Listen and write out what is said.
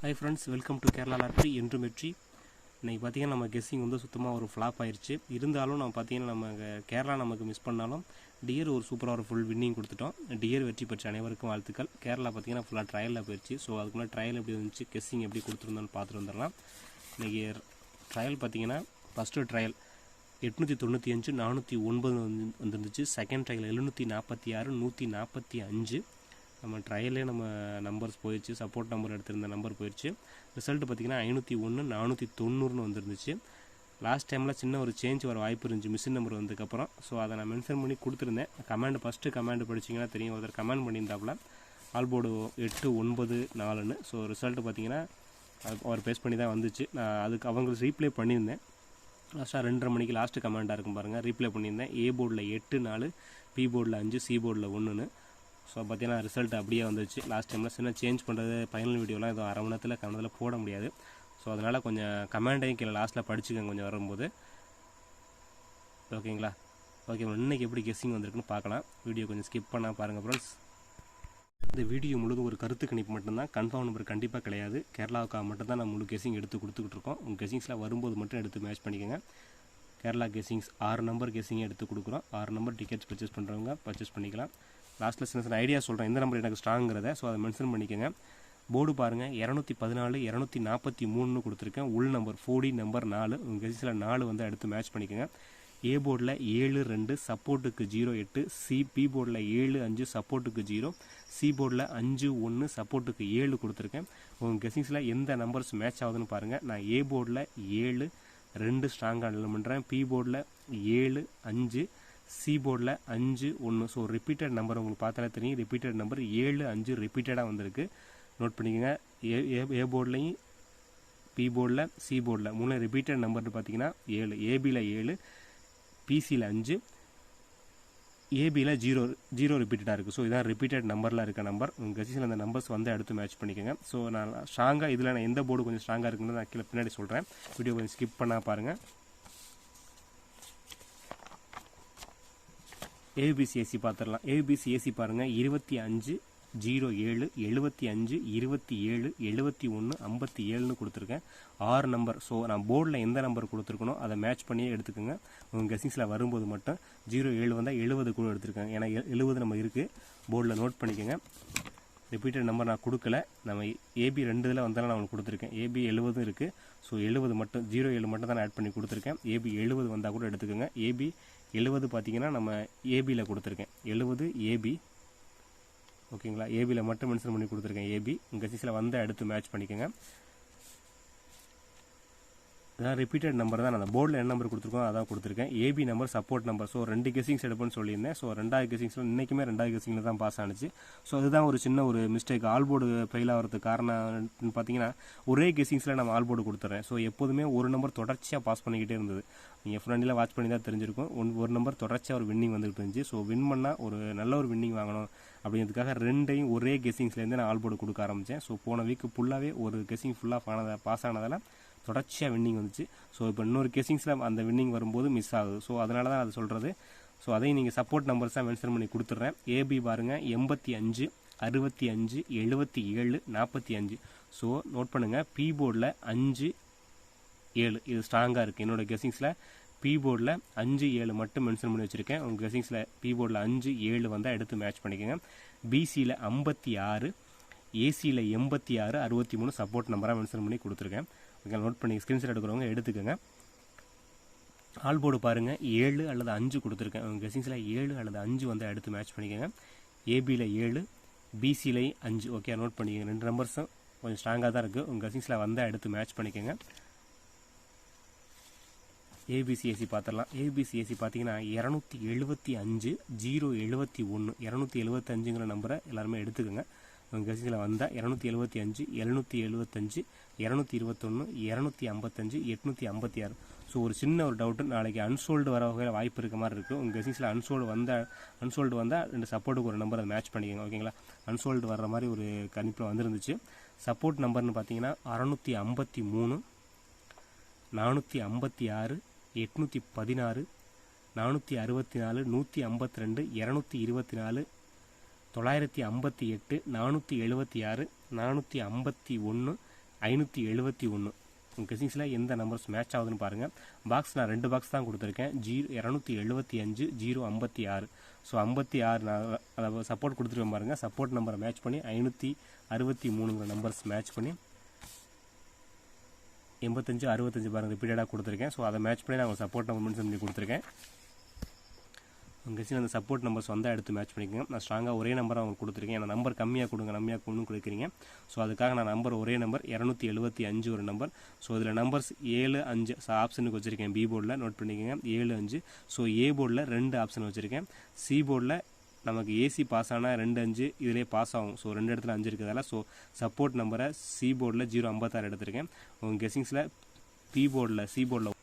Hi friends welcome to Kerala lottery என்றும் வெற்றி. இன்றைக்கி பார்த்தீங்கன்னா நம்ம கெஸ்ஸிங் வந்து சுத்தமாக ஒரு ஃப்ளாப் ஆயிடுச்சு இருந்தாலும் நம்ம பார்த்தீங்கன்னா நம்ம கேரளா நமக்கு மிஸ் பண்ணாலும் டியர் ஒரு சூப்பராக ஒரு ஃபுல் வின்னிங் கொடுத்துட்டோம். டியர் வெற்றி பெற்ற அனைவருக்கும் வாழ்த்துக்கள். கேரளா பார்த்தீங்கன்னா ஃபுல்லாக ட்ரையலில் போயிடுச்சு ஸோ அதுக்குள்ளே ட்ரையல் எப்படி இருந்துச்சு கெஸ்ஸிங் எப்படி கொடுத்துருந்தோன்னு பார்த்துட்டு வந்துடலாம். இன்றைக்கி ட்ரையல் பார்த்தீங்கன்னா ஃபஸ்ட்டு ட்ரையல் எட்நூற்றி தொண்ணூற்றி அஞ்சு நானூற்றி ஒன்பது வந்து வந்துருந்துச்சு. செகண்ட் ட்ரையல் எழுநூற்றி நாற்பத்தி ஆறு நூற்றி நாற்பத்தி அஞ்சு. நம்ம ட்ரையலே நம்ம நம்பர்ஸ் போயிடுச்சு சப்போர்ட் நம்பர் எடுத்திருந்த நம்பர் போயிடுச்சு. ரிசல்ட் பார்த்தீங்கன்னா ஐநூற்றி ஒன்று நானூற்றி தொண்ணூறுனு வந்துருந்துச்சு. லாஸ்ட் டைமில் சின்ன ஒரு சேஞ்ச் வர வாய்ப்பு இருந்துச்சு மிஷின் நம்பர் வந்ததுக்கப்புறம் ஸோ அதை நான் மென்ஷன் பண்ணி கொடுத்துருந்தேன். கமாண்ட் ஃபஸ்ட்டு கமாண்ட் படிச்சிங்கன்னா தெரியும். ஒருத்தர் கமெண்ட் பண்ணியிருந்தாப்புல. ஆல்போர்டு எட்டு ஒன்பது நாலுன்னு. ஸோ ரிசல்ட் பார்த்தீங்கன்னா அது அவர் பேஸ் பண்ணி தான் வந்துச்சு. நான் அதுக்கு அவங்களுக்கு ரீப்ளே பண்ணியிருந்தேன். லாஸ்ட்டாக ரெண்டரை மணிக்கு லாஸ்ட்டு கமெண்டாக இருக்கும் பாருங்கள் ரீப்ளே பண்ணியிருந்தேன். ஏ போர்டில் எட்டு நாலு பி போர்டில் அஞ்சு சி போர்டில் ஒன்றுன்னு ஸோ பார்த்தீங்கன்னா ரிசல்ட் அப்படியே வந்துச்சு லாஸ்ட் டைமில் சின்ன சேஞ்ச் பண்ணுறது ஃபைனல் வீடியோலாம் எதுவும் அரை மணி நேரத்தில் போட முடியாது. ஸோ அதனால் கொஞ்சம் கமெண்டையும் கீழே லாஸ்ட்டில் படிச்சுக்கோங்க கொஞ்சம் வரும்போது. ஓகேங்களா ஓகே இன்னைக்கு எப்படி கெஸ்ஸிங் வந்திருக்குன்னு பார்க்கலாம். வீடியோ கொஞ்சம் ஸ்கிப் பண்ணால் பாருங்கள் ஃப்ரெண்ட்ஸ் இந்த வீடியோ முழுதும் ஒரு கருத்து கணிப்பு மட்டும்தான். கன்ஃபார்ம் நம்பர் கண்டிப்பாக கிடையாது. கேரளாவுக்காக மட்டும்தான் நான் முழு கெஸிங் எடுத்து கொடுத்துக்கிட்டு இருக்கோம். உங்கள் கெஸிங்ஸ்லாம் வரும்போது மட்டும் எடுத்து மேட்ச் பண்ணிக்கோங்க. கேரளா கெஸிங்ஸ் ஆறு நம்பர் கெஸிங்கே எடுத்து கொடுக்குறோம். ஆறு நம்பர் டிக்கெட்ஸ் பர்ச்சேஸ் பண்ணுறவங்க பர்ச்சேஸ் பண்ணிக்கலாம். லாஸ்ட்டில் சின்ன சின்ன ஐடியா சொல்கிறேன் எந்த நம்பர் எனக்கு ஸ்ட்ராங்கிறத ஸோ அதை மென்ஷன் பண்ணிக்கோங்க. போர்டு பாருங்கள் இரநூத்தி பதினாலு இரநூத்தி நாற்பத்தி மூணுன்னு கொடுத்துருக்கேன். உள் நம்பர் ஃபோடி நம்பர் நாலு. உங்கள் கெஸிங்ஸில் நாலு வந்து எடுத்து மேட்ச் பண்ணிக்கோங்க. ஏ போர்டில் ஏழு ரெண்டு சப்போர்ட்டுக்கு ஜீரோ எட்டு. சி பி போர்டில் ஏழு அஞ்சு சப்போர்ட்டுக்கு ஜீரோ சி போர்டில் அஞ்சு ஒன்று சப்போர்ட்டுக்கு ஏழு கொடுத்துருக்கேன். உங்கள் கெஸிங்ஸில் எந்த நம்பர்ஸ் மேட்ச் ஆகுதுன்னு பாருங்கள் நான் ஏ போர்டில் ஏழு ரெண்டு ஸ்ட்ராங்காக நிலம் பண்ணுறேன் பி போர்டில் ஏழு அஞ்சு சி போர்டில் அஞ்சு ஒன்று ஸோ ரிப்பீட்டட் நம்பர் உங்களுக்கு பார்த்தாலே தெரியும். ரிப்பீட்டட் நம்பர் ஏழு அஞ்சு ரிப்பீட்டடாக வந்திருக்கு. நோட் பண்ணிக்கோங்க. ஏ ஏ- ஏ போர்ட்லையும் பி போர்டில் சி போர்டில் மூணு ரிப்பீட்டட் நம்பர்னு பார்த்தீங்கன்னா ஏழு. ஏபியில் ஏழு பிசியில் அஞ்சு ஏபியில் ஜீரோ ஜீரோ ரிப்பீட்டடாக இருக்குது ஸோ இதான் ரிப்பீட்டட் நம்பரில் இருக்க நம்பர் உங்கள் கசிஸில் அந்த நம்பர்ஸ் வந்து எடுத்து மேட்ச் பண்ணிக்கோங்க. ஸோ நான் ஸ்ட்ராங்காக இதில் நான் எந்த போர்டு கொஞ்சம் ஸ்ட்ராங்காக இருக்குன்னு நான் கீழே பின்னாடி சொல்கிறேன் வீடியோ கொஞ்சம் ஸ்கிப் பண்ணால் பாருங்கள் ஏபிசி ஏசி பார்த்துடலாம் ஏபிசிஎஸ்சி பாருங்கள் இருபத்தி அஞ்சு ஜீரோ ஏழு எழுபத்தி அஞ்சு இருபத்தி ஏழு எழுபத்தி ஒன்று ஐம்பத்தி ஏழுன்னு கொடுத்துருக்கேன். ஆறு நம்பர் ஸோ நான் போர்டில் எந்த நம்பர் கொடுத்துருக்கனோ அதை மேட்ச் பண்ணியே எடுத்துக்கோங்க. உங்கள் கெஸிங்ஸில் வரும்போது மட்டும் ஜீரோ ஏழு வந்தால் எழுபது கூட எடுத்துருக்கேன். ஏன்னா எழுபது நம்ம இருக்குது போர்டில் நோட் பண்ணிக்கோங்க. ரிப்பீட்டட் நம்பர் நான் கொடுக்கல. நம்ம ஏபி ரெண்டு இதில் வந்தாலும் நான் உங்களுக்கு கொடுத்துருக்கேன். ஏபி எழுபதும் இருக்குது ஸோ எழுபது மட்டும் ஜீரோ ஏழு மட்டும் தான் நான் ஆட் பண்ணி கொடுத்துருக்கேன். ஏபி எழுபது வந்தால் கூட எடுத்துக்கோங்க. ஏபி எழுபது பார்த்தீங்கன்னா நம்ம ஏபியில் கொடுத்துருக்கேன். எழுபது ஏபி ஓகேங்களா ஏபியில் மட்டும் மென்ஷன் பண்ணி கொடுத்துருக்கேன் ஏபி உங்கள் சிசில் வந்தால் எடுத்து மேட்ச் பண்ணிக்கோங்க. அதான் ரிப்பீட்டட் நம்பர் தான். நான் அந்த போர்டில் என்ன நம்பர் கொடுத்துருக்கோம் அதான் கொடுத்துருக்கேன். AB number support number so ரெண்டு கெஸிங்ஸ் எடுப்பேன்னு சொல்லியிருந்தேன். ஸோ ரெண்டாவது கெஸிங்ஸில் இன்றைக்குமே ரெண்டாவது கெஸிங்கில் தான் பாஸ் ஆனுச்சு. ஸோ அதுதான் ஒரு சின்ன ஒரு மிஸ்டேக் ஆல் போர்டு ஃபெயில் ஆகிறதுக்கு காரணம் பார்த்தீங்கன்னா ஒரே கெஸிங்ஸில் நம்ம ஆல் போர்டு கொடுத்துட்றேன் ஸோ எப்போதுமே ஒரு நம்பர் தொடர்ச்சியாக பாஸ் பண்ணிக்கிட்டே இருந்தது. நீங்கள் ஃப்ரெண்டில் வாட்ச் பண்ணி தான் தெரிஞ்சிருக்கும். ஒன் ஒரு நம்பர் தொடர்ச்சியாக ஒரு வின்னிங் வந்துகிட்டு இருந்துச்சு. ஸோ வின் பண்ணால் ஒரு நல்ல ஒரு வின்னிங் வாங்கணும். அப்படிங்கிறதுக்காக ரெண்டையும் ஒரே கெஸிங்ஸ்லேருந்து நான் ஆல் போர்டு கொடுக்க ஆரம்பித்தேன் ஸோ போன வீக் ஃபுல்லாகவே ஒரு கெஸிங் ஃபுல்லாக ஆனதை பாஸ் ஆனதால் தொடர்ச்சியாக வின்னிங் வந்துச்சு. ஸோ இப்போ இன்னொரு கெஸிங்ஸில் அந்த வின்னிங் வரும்போது மிஸ் ஆகுது. ஸோ அதனால தான் அதை சொல்கிறது ஸோ அதையும் நீங்கள் சப்போர்ட் நம்பர்ஸாக மென்ஷன் பண்ணி கொடுத்துட்றேன் ஏபி பாருங்கள் எண்பத்தி அஞ்சு அறுபத்தி அஞ்சு எழுபத்தி ஏழு நாற்பத்தி அஞ்சு. ஸோ நோட் பண்ணுங்கள் பி போர்டில் அஞ்சு ஏழு. இது ஸ்ட்ராங்காக இருக்குது என்னோடய கெஸிங்ஸில் பி போர்டில் அஞ்சு ஏழு மட்டும் மென்ஷன் பண்ணி வச்சுருக்கேன். உங்கள் கெஸிங்ஸில் பி போர்டில் அஞ்சு ஏழு வந்தால் எடுத்து மேட்ச் பண்ணிக்கோங்க. பிசியில் ஐம்பத்தி ஆறு ஏசியில் எண்பத்தி ஆறு அறுபத்தி மூணு சப்போர்ட் நம்பராக மென்ஷன் பண்ணி கொடுத்துருக்கேன். நோட் பண்ணி ஸ்க்ரீன்ஷாட் எடுக்கிறவங்க எடுத்துக்கோங்க. ஆல் போர்டு பாருங்கள் ஏழு அல்லது அஞ்சு கொடுத்துருக்கேன். உங்கள் கெஸிங்ஸில் ஏழு அல்லது அஞ்சு வந்து எடுத்து மேட்ச் பண்ணிக்கோங்க. ஏபியில் ஏழு பிசியில் அஞ்சு. ஓகே நோட் பண்ணிக்கோங்க. ரெண்டு நம்பர்ஸும் கொஞ்சம் ஸ்ட்ராங்காக தான் இருக்குது உங்கள் கசின்ஸில் வந்தால் எடுத்து மேட்ச் பண்ணிக்கோங்க. ஏபிசிஎஸ்சி பார்த்துடலாம் ஏபிசிஎஸ்சி பார்த்தீங்கன்னா இரநூத்தி எழுபத்தி அஞ்சு ஜீரோ எழுபத்தி ஒன்று இரநூத்தி எழுபத்தஞ்சுங்கிற நம்பரை எல்லாருமே எடுத்துக்கோங்க. உங்கள் வந்தால் இரநூத்தி எழுபத்தி அஞ்சு எழுநூற்றி எழுபத்தஞ்சு இரநூத்தி இருபத்தொன்று இரநூத்தி ஐம்பத்தஞ்சு எட்நூற்றி ஐம்பத்தி ஆறு. ஸோ ஒரு சின்ன ஒரு டவுட்டு நாளைக்கு அன்சோல்டு வர வகையில் வாய்ப்பு இருக்க மாதிரி இருக்குது உங்கள் கசிங்ஸில் அன்சோல்டு வந்தால் அன்சோல்டு வந்தால் ரெண்டு சப்போர்ட்டுக்கு ஒரு நம்பர் அதை மேட்ச் பண்ணிக்கோங்க ஓகேங்களா அன்சோல்டு வர்ற மாதிரி ஒரு கணிப்பில் வந்துருந்துச்சு. சப்போர்ட் நம்பர்னு பார்த்தீங்கன்னா அறநூற்றி ஐம்பத்தி மூணு நானூற்றி ஐம்பத்தி ஆறு எட்நூற்றி பதினாறு நானூற்றி அறுபத்தி நாலு நூற்றி ஐம்பத்தி ரெண்டு இரநூத்தி இருபத்தி நாலு தொள்ளாயிரத்தி ஐம்பத்தி எட்டு நானூற்றி எழுபத்தி ஆறு நானூற்றி ஐம்பத்தி ஒன்று ஐநூற்றி எழுபத்தி ஒன்று. உங்கள் கிசிங்ஸில் எந்த நம்பர்ஸ் மேட்ச் ஆகுதுன்னு பாருங்கள் பாக்ஸ் நான் ரெண்டு பாக்ஸ் தான் கொடுத்துருக்கேன். ஜீரோ இரநூத்தி எழுபத்தி அஞ்சு ஜீரோ ஐம்பத்தி ஆறு. ஸோ ஐம்பத்தி ஆறு நான் அதை சப்போர்ட் கொடுத்துருக்கேன் பாருங்கள் சப்போர்ட் நம்பரை மேட்ச் பண்ணி ஐநூற்றி அறுபத்தி மூணுங்கிற நம்பர்ஸ் மேட்ச் பண்ணி எண்பத்தஞ்சு அறுபத்தஞ்சு பாருங்கள் ரிப்பீட்டடாக கொடுத்துருக்கேன். ஸோ அதை மேட்ச் பண்ணி நான் சப்போர்ட் நம்பர் மென்ஷன் பண்ணி கொடுத்துருக்கேன். கட்சியில் அந்த சப்போர்ட் நம்பர்ஸ் வந்தால் எடுத்து மேட்ச் பண்ணிக்கோங்க. நான் ஸ்ட்ராங்காக ஒரே நம்பர் அவங்களுக்கு கொடுத்துருக்கேன். அந்த நம்பர் கம்மியாக கொடுங்க கம்மியாக கொடுன்னு கொடுக்குறீங்க. ஸோ அதுக்காக நான் நம்பர் ஒரே நம்பர் இரநூத்தி எழுபத்தி அஞ்சு ஒரு நம்பர் ஸோ இதில் நம்பர்ஸ் ஏழு அஞ்சு. ஆப்ஷனுக்கு வச்சுருக்கேன். பி போர்டில் நோட் பண்ணிக்கோங்க. ஏழு அஞ்சு. ஸோ ஏ போர்டில் ரெண்டு ஆப்ஷன் வச்சுருக்கேன். சி போர்டில் நமக்கு ஏசி பாஸ் ஆனால் ரெண்டு அஞ்சு. இதிலே பாஸ் ஆகும். ஸோ ரெண்டு இடத்துல அஞ்சு இருக்கிறதால ஸோ சப்போர்ட் நம்பரை சி போர்டில் ஜீரோ ஐம்பத்தாறு எடுத்திருக்கேன். உங்கள் கெஸிங்ஸில் பி போர்டில் சி போர்டில்